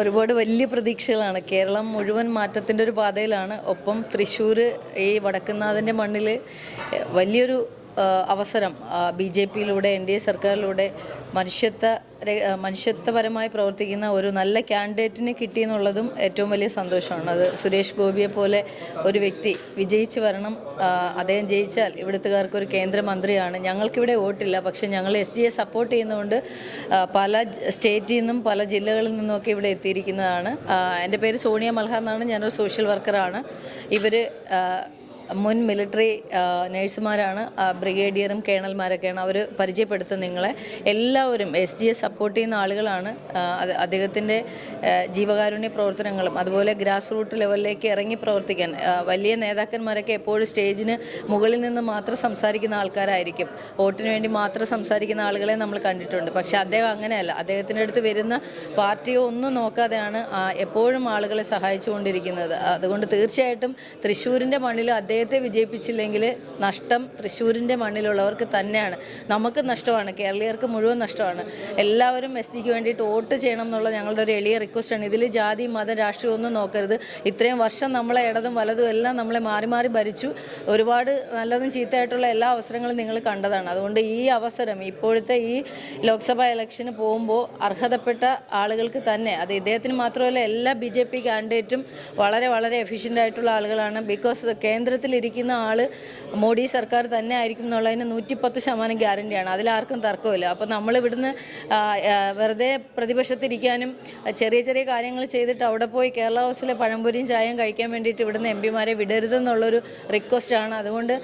ഒരുപാട് വലിയ പ്രതീക്ഷകളാണ്. കേരളം മുഴുവൻ മാറ്റത്തിന്റെ ഒരു പാതയിലാണ്. ഒപ്പം തൃശ്ശൂർ ഈ വടക്കുന്നാഥന്റെ മണ്ണിൽ വലിയൊരു അവസരം ബി ജെ പിയിലൂടെ എൻ ഡി എ സർക്കാരിലൂടെ മനുഷ്യത്വ മനുഷ്യത്വപരമായി പ്രവർത്തിക്കുന്ന ഒരു നല്ല കാൻഡിഡേറ്റിനെ കിട്ടിയെന്നുള്ളതും ഏറ്റവും വലിയ സന്തോഷമാണ്. അത് സുരേഷ് ഗോപിയെ പോലെ ഒരു വ്യക്തി വിജയിച്ച് വരണം അദ്ദേഹം ജയിച്ചാൽ ഇവിടുത്തുകാർക്ക് ഒരു കേന്ദ്രമന്ത്രിയാണ്. ഞങ്ങൾക്കിവിടെ വോട്ടില്ല പക്ഷേ ഞങ്ങൾ എസ് ജിയെ സപ്പോർട്ട് ചെയ്യുന്നതുകൊണ്ട് പല സ്റ്റേറ്റിൽ നിന്നും പല ജില്ലകളിൽ നിന്നുമൊക്കെ ഇവിടെ എത്തിയിരിക്കുന്നതാണ്. എന്റെ പേര് സോണിയ മൽഹ എന്നാണ് ഞാനൊരു സോഷ്യൽ വർക്കറാണ്. ഇവർ മുൻ മിലിറ്ററി നേഴ്സുമാരാണ് ബ്രിഗേഡിയറും കേണൽമാരൊക്കെയാണ് അവർ പരിചയപ്പെടുത്തുന്നത് നിങ്ങളെ. എല്ലാവരും എസ് ജിയെ സപ്പോർട്ട് ചെയ്യുന്ന ആളുകളാണ്. അദ്ദേഹത്തിന്റെ ജീവകാരുണ്യ പ്രവർത്തനങ്ങളും അതുപോലെ ഗ്രാസ് റൂട്ട് ലെവലിലേക്ക് ഇറങ്ങി പ്രവർത്തിക്കാൻ വലിയ നേതാക്കന്മാരൊക്കെ എപ്പോഴും സ്റ്റേജിന് മുകളിൽ നിന്ന് മാത്രം സംസാരിക്കുന്ന ആൾക്കാരായിരിക്കും. വോട്ടിന് വേണ്ടി മാത്രം സംസാരിക്കുന്ന ആളുകളെ നമ്മൾ കണ്ടിട്ടുണ്ട്. പക്ഷേ അദ്ദേഹം അങ്ങനെയല്ല. അദ്ദേഹത്തിന്റെ അടുത്ത് വരുന്ന പാർട്ടിയോ ഒന്നും നോക്കാതെയാണ് എപ്പോഴും ആളുകളെ സഹായിച്ചുകൊണ്ടിരിക്കുന്നത്. അതുകൊണ്ട് തീർച്ചയായിട്ടും തൃശ്ശൂരിന്റെ മണ്ണിൽ അദ്ദേഹത്തെ വിജയിപ്പിച്ചില്ലെങ്കിൽ നഷ്ടം തൃശ്ശൂരിന്റെ മണ്ണിലുള്ളവർക്ക് തന്നെയാണ്. നമുക്ക് നഷ്ടമാണ്. കേരളീയർക്ക് മുഴുവൻ നഷ്ടമാണ്. എല്ലാവരും എസ് ജിക്ക് വേണ്ടിയിട്ട് വോട്ട് ചെയ്യണം എന്നുള്ള ഞങ്ങളുടെ ഒരു എളിയ റിക്വസ്റ്റാണ് ഇതിൽ ജാതി മത രാഷ്ട്രീയമൊന്നും നോക്കരുത്. ഇത്രയും വർഷം നമ്മളെ ഇടതും വലതും എല്ലാം നമ്മളെ മാറി മാറി ഭരിച്ചു. ഒരുപാട് നല്ലതും ചീത്തയായിട്ടുള്ള എല്ലാ അവസരങ്ങളും നിങ്ങൾ കണ്ടതാണ്. അതുകൊണ്ട് ഈ അവസരം ഇപ്പോഴത്തെ ഈ ലോക്സഭാ ഇലക്ഷന് പോകുമ്പോൾ അർഹതപ്പെട്ട ആളുകൾക്ക് തന്നെ അത് ഇദ്ദേഹത്തിന് മാത്രമല്ല എല്ലാ ബി ജെ പി കാൻഡിഡേറ്റും വളരെ വളരെ എഫിഷ്യന്റ് ആയിട്ടുള്ള ആളുകളാണ്. ബിക്കോസ് കേന്ദ്രത്തിലിരിക്കുന്ന ആൾ മോഡി സർക്കാർ തന്നെ ആയിരിക്കും എന്നുള്ളതിന് നൂറ്റിപ്പത്ത് ശതമാനം ഗ്യാരണ്ടിയാണ്. അതിലാർക്കും തർക്കമില്ല. അപ്പോൾ നമ്മൾ ഇവിടുന്ന് വെറുതെ പ്രതിപക്ഷത്തിരിക്കാനും ചെറിയ ചെറിയ കാര്യങ്ങൾ ചെയ്തിട്ട് അവിടെ പോയി കേരള ഹൗസിലെ പഴംപൊരിയും ചായയും കഴിക്കാൻ വേണ്ടിയിട്ട് ഇവിടുന്ന് എം പിമാരെ വിടരുതെന്നുള്ളൊരു റിക്വസ്റ്റാണ് അതുകൊണ്ട്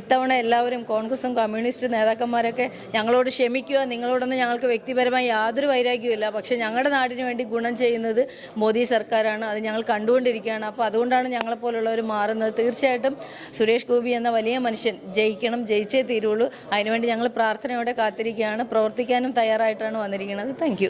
ഇത്തവണ എല്ലാവരും കോൺഗ്രസും കമ്മ്യൂണിസ്റ്റ് നേതാക്കന്മാരൊക്കെ ഞങ്ങളോട് ക്ഷമിക്കുക. നിങ്ങളോടൊന്നും ഞങ്ങൾക്ക് വ്യക്തിപരമായി യാതൊരു വൈരാഗ്യവുമില്ല. പക്ഷേ ഞങ്ങളുടെ നാടിന് വേണ്ടി ഗുണം ചെയ്യുന്നത് മോദി സർക്കാരാണ്. അത് ഞങ്ങൾ കണ്ടുകൊണ്ടിരിക്കുകയാണ്. അപ്പോൾ അതുകൊണ്ടാണ് ഞങ്ങളെപ്പോലുള്ളവർ മാറുന്നത്. തീർച്ചയായിട്ടും സുരേഷ് ഗോപി എന്ന വലിയ മനുഷ്യൻ ജയിക്കണം ജയിച്ചേ തീരുള്ളൂ. അതിനുവേണ്ടി ഞങ്ങൾ പ്രാർത്ഥനയോടെ കാത്തിരിക്കുകയാണ്. പ്രവർത്തിക്കാനും തയ്യാറായിട്ടാണ് വന്നിരിക്കുന്നത്. താങ്ക്